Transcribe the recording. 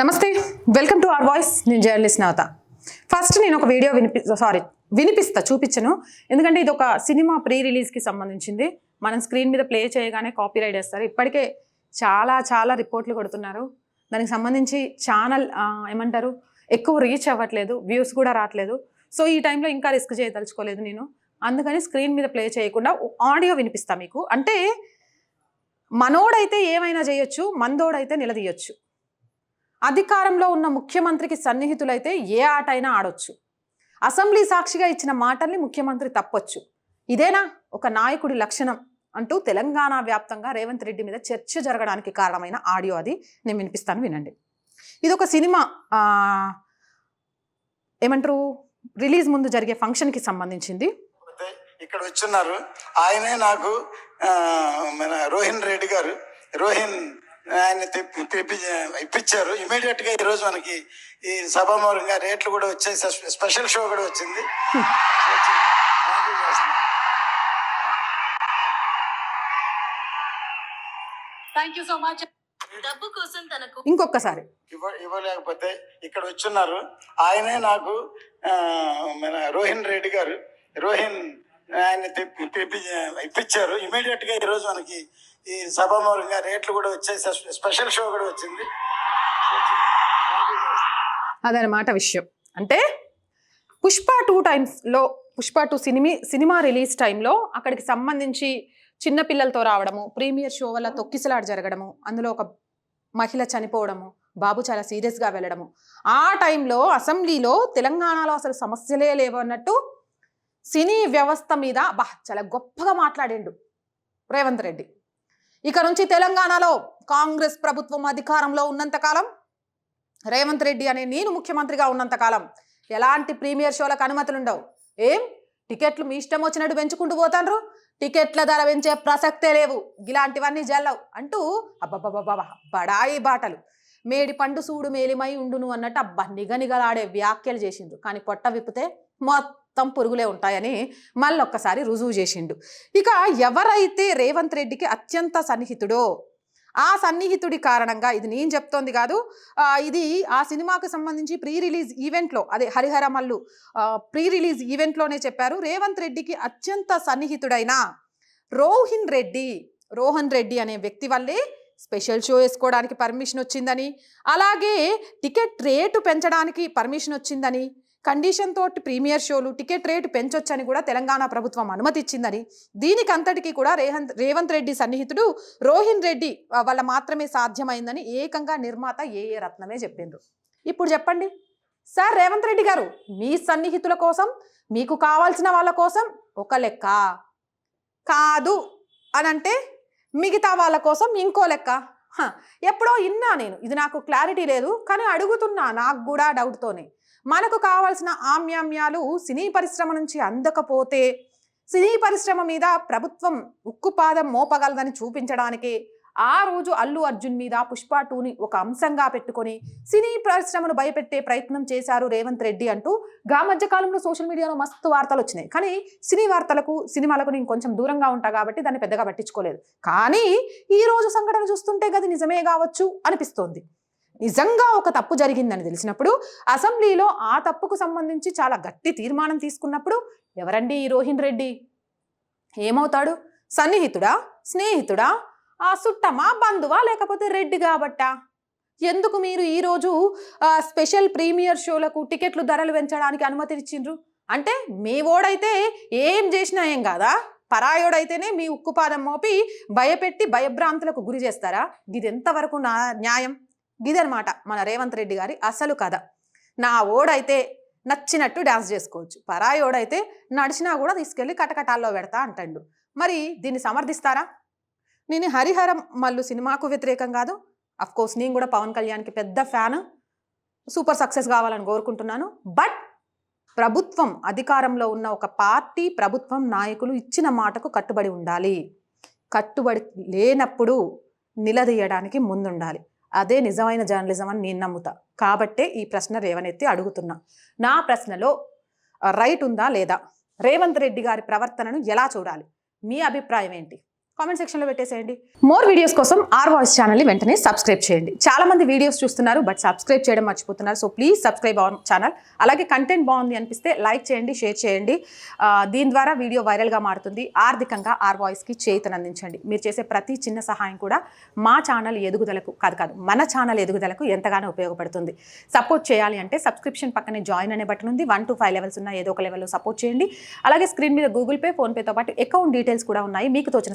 నమస్తే welcome to our voice. నేను journalist Navata. First నేను ఒక వీడియో వినిపి సారీ వినిపిస్తా చూపించను. ఎందుకంటే ఇది ఒక సినిమా ప్రీ రిలీజ్కి సంబంధించింది. మనం స్క్రీన్ మీద ప్లే చేయగానే కాపీ రైడ్ వేస్తారు ఇప్పటికే చాలా చాలా రిపోర్ట్లు కొడుతున్నారు. దానికి సంబంధించి ఛానల్ ఏమంటారు ఎక్కువ రీచ్ అవ్వట్లేదు వ్యూస్ కూడా రావట్లేదు. సో ఈ టైంలో ఇంకా రిస్క్ చేయదలుచుకోలేదు నేను. అందుకని స్క్రీన్ మీద ప్లే చేయకుండా ఆడియో వినిపిస్తా మీకు. అంటే మనోడైతే ఏమైనా చేయొచ్చు మందోడైతే నిలదీయొచ్చు. అధికారంలో ఉన్న ముఖ్యమంత్రికి సన్నిహితులైతే ఏ ఆట అయినా ఆడొచ్చు. అసెంబ్లీ సాక్షిగా ఇచ్చిన మాటల్ని ముఖ్యమంత్రి తప్పొచ్చు. ఇదేనా ఒక నాయకుడి లక్షణం అంటూ తెలంగాణ వ్యాప్తంగా రేవంత్ రెడ్డి మీద చర్చ జరగడానికి కారణమైన ఆడియో అది. నేను వినిపిస్తాను వినండి. ఇది ఒక సినిమా ఏమంటారు? రిలీజ్ ముందు జరిగే ఫంక్షన్కి సంబంధించింది. ఇక్కడ వచ్చున్నారు. ఆయనే నాకు మన రోహిన్ రెడ్డి గారు. రోహిన్ ఆయన తెప్పి తెప్పి ఇప్పించారు ఇమీడియట్గా ఈ రోజు మనకి ఈ సభామూలంగా రేట్లు కూడా వచ్చేసి స్పెషల్ షో కూడా వచ్చింది. థ్యాంక్ యూ సో మచ్ డబ్బు కోసం తనకు ఇంకొకసారి. ఇవ్వ ఇవ్వలేకపోతే ఇక్కడ వచ్చున్నారు. ఆయనే నాకు మన రోహిన్ రెడ్డి గారు రోహిన్ ఆయన తెప్పి తెప్పి ఇప్పించారు ఇమీడియట్గా ఈ రోజు మనకి ఈ సభామూలంగా రేట్లు కూడా వచ్చాయి స్పెషల్ షో కూడా వచ్చింది. అదనమాట విషయం. అంటే పుష్ప టూ టైమ్స్లో Pushpa two cinema cinema release టైంలో అక్కడికి సంబంధించి చిన్న పిల్లలతో రావడము ప్రీమియర్ షో వల్ల తొక్కిసలాట జరగడము అందులో ఒక మహిళ చనిపోవడము బాబు చాలా సీరియస్గా వెళ్ళడము. ఆ టైంలో అసెంబ్లీలో తెలంగాణలో అసలు సమస్యలే లేవు అన్నట్టు సినీ వ్యవస్థ మీద బా చాలా గొప్పగా మాట్లాడిండు రేవంత్ రెడ్డి. ఇక నుంచి తెలంగాణలో కాంగ్రెస్ ప్రభుత్వం అధికారంలో ఉన్నంతకాలం రేవంత్ రెడ్డి అనే నేను ముఖ్యమంత్రిగా ఉన్నంతకాలం ఎలాంటి ప్రీమియర్ షోలకు అనుమతులు ఉండవు. ఏం? టికెట్లు మీ ఇష్టం వచ్చినట్టు పెంచుకుంటూ పోతాండ్రు? టికెట్ల ధర పెంచే ప్రసక్తే లేవు. ఇలాంటివన్నీ జల్లవు అంటూ అబ్బబ్బబ్బబ్బా బడాయి బాటలు. మేడి పండు సూడు మేలిమై ఉండును అన్నట్టు అబ్బా నిగనిగలాడే వ్యాఖ్యలు చేసిండ్రు. కానీ పొట్ట విప్పితే మొత్తం పురుగులే ఉంటాయని మళ్ళొక్కసారి రుజువు చేసిండు. ఇక ఎవరైతే రేవంత్ రెడ్డికి అత్యంత సన్నిహితుడో ఆ సన్నిహితుడి కారణంగా ఇది నేను చెప్తోంది కాదు ఇది ఆ సినిమాకు సంబంధించి ప్రీ రిలీజ్ ఈవెంట్లో అదే హరిహర మల్లు ప్రీ రిలీజ్ ఈవెంట్లోనే చెప్పారు రేవంత్ రెడ్డికి అత్యంత సన్నిహితుడైన రోహిన్ రెడ్డి రోహన్ రెడ్డి అనే వ్యక్తి వల్లే స్పెషల్ షో వేసుకోవడానికి పర్మిషన్ వచ్చిందని అలాగే టికెట్ రేటు పెంచడానికి పర్మిషన్ వచ్చిందని కండిషన్ తోటి ప్రీమియర్ షోలు టికెట్ రేటు పెంచొచ్చని కూడా తెలంగాణ ప్రభుత్వం అనుమతి ఇచ్చిందని దీనికి అంతటికీ కూడా రేహంత్ రేవంత్ రెడ్డి సన్నిహితుడు రోహిన్ రెడ్డి వల్ల మాత్రమే సాధ్యమైందని ఏకంగా నిర్మాత ఏఏ రత్నమే చెప్పిండ్రు. ఇప్పుడు చెప్పండి. సార్ రేవంత్ రెడ్డి గారు మీ సన్నిహితుల కోసం మీకు కావాల్సిన వాళ్ళ కోసం ఒక లెక్క. కాదు అని అంటే మిగతా వాళ్ళ కోసం ఇంకో లెక్క. ఎప్పుడో ఇన్నా నేను ఇది నాకు క్లారిటీ లేదు కానీ అడుగుతున్నా నాకు కూడా డౌట్తోనే. మనకు కావాల్సిన ఆమ్యామ్యాలు సినీ పరిశ్రమ నుంచి అందకపోతే సినీ పరిశ్రమ మీద ప్రభుత్వం ఉక్కుపాదం మోపగలదని చూపించడానికి ఆ రోజు అల్లు అర్జున్ మీద పుష్ప టూని ఒక అంశంగా పెట్టుకొని సినీ పరిశ్రమను భయపెట్టే ప్రయత్నం చేశారు రేవంత్ రెడ్డి అంటూ గా మధ్య కాలంలో సోషల్ మీడియాలో మస్తు వార్తలు వచ్చినాయి. కానీ సినీ వార్తలకు సినిమాలకు నేను కొంచెం దూరంగా ఉంటా కాబట్టి దాన్ని పెద్దగా పట్టించుకోలేదు. కానీ ఈ రోజు సంఘటన చూస్తుంటే గది నిజమే కావచ్చు అనిపిస్తోంది. నిజంగా ఒక తప్పు జరిగిందని తెలిసినప్పుడు అసెంబ్లీలో ఆ తప్పుకు సంబంధించి చాలా గట్టి తీర్మానం తీసుకున్నప్పుడు ఎవరండి ఈ రోహిన్ రెడ్డి? ఏమవుతాడు? సన్నిహితుడా? స్నేహితుడా? ఆ సుట్టమా బంధువా లేకపోతే రెడ్డి కాబట్టా ఎందుకు మీరు ఈరోజు స్పెషల్ ప్రీమియర్ షోలకు టికెట్లు ధరలు పెంచడానికి అనుమతి ఇచ్చిండ్రు అంటే మీ ఓడైతే ఏం చేసినా ఏం కాదా? పరాయోడైతేనే మీ ఉక్కుపాదం మోపి భయపెట్టి భయభ్రాంతులకు గురి చేస్తారా? ఇది ఎంతవరకు నా న్యాయం? గిదనమాట మన రేవంత్ రెడ్డి గారి అసలు కథ. నా ఓడైతే నచ్చినట్టు డ్యాన్స్ చేసుకోవచ్చు. పరాయి ఓడైతే నడిచినా కూడా తీసుకెళ్ళి కటకటాల్లో పెడతా అంటాడు. మరి దీన్ని సమర్థిస్తారా? నేను హరిహరం మల్లు సినిమాకు వ్యతిరేకం కాదు. అఫ్ కోర్స్ నేను కూడా పవన్ కళ్యాణ్కి పెద్ద ఫ్యాన్. సూపర్ సక్సెస్ కావాలని కోరుకుంటున్నాను. బట్ ప్రభుత్వం అధికారంలో ఉన్న ఒక పార్టీ ప్రభుత్వం నాయకులు ఇచ్చిన మాటకు కట్టుబడి ఉండాలి. కట్టుబడి లేనప్పుడు నిలదీయడానికి ముందుండాలి. అదే నిజమైన జర్నలిజం అని నేను నమ్ముతా. కాబట్టే ఈ ప్రశ్న రేవనెత్తి అడుగుతున్నా. నా ప్రశ్నలో రైట్ ఉందా లేదా? రేవంత్ రెడ్డి గారి ప్రవర్తనను ఎలా చూడాలి? మీ అభిప్రాయం ఏంటి? కామెంట్ సెక్షన్లో పెట్టేసేయండి. మోర్ వీడియోస్ కోసం ఆర్ వాయిస్ ఛానల్ని వెంటనే సబ్స్క్రైబ్ చేయండి. చాలా మంది వీడియోస్ చూస్తున్నారు బట్ సబ్స్క్రైబ్ చేయడం మర్చిపోతున్నారు. So please subscribe our channel అలాగే కంటెంట్ బాగుంది అనిపిస్తే లైక్ చేయండి షేర్ చేయండి. దీని ద్వారా వీడియో వైరల్గా మారుతుంది. ఆర్థికంగా ఆర్ వాయిస్కి చేతనందించండి మీరు చేసే ప్రతి చిన్న సహాయం కూడా మా ఛానల్ ఎదుగుదలకు కాదు కాదు మన ఛానల్ ఎదుగుదలకు ఎంతగానో ఉపయోగపడుతుంది. సపోర్ట్ చేయాలి అంటే సబ్స్క్రిప్షన్ పక్కనే జాయిన్ అనే బటన్ ఉంది. వన్ టు ఫైవ్ లెవెల్స్ ఉన్న ఏదో ఒక లెవెల్లో సపోర్ట్ చేయండి. అలాగే స్క్రీన్ మీద గూగుల్ పే ఫోన్పేతో పాటు అకౌంట్ డీటెయిల్స్ కూడా ఉన్నాయి. మీకు తోచిన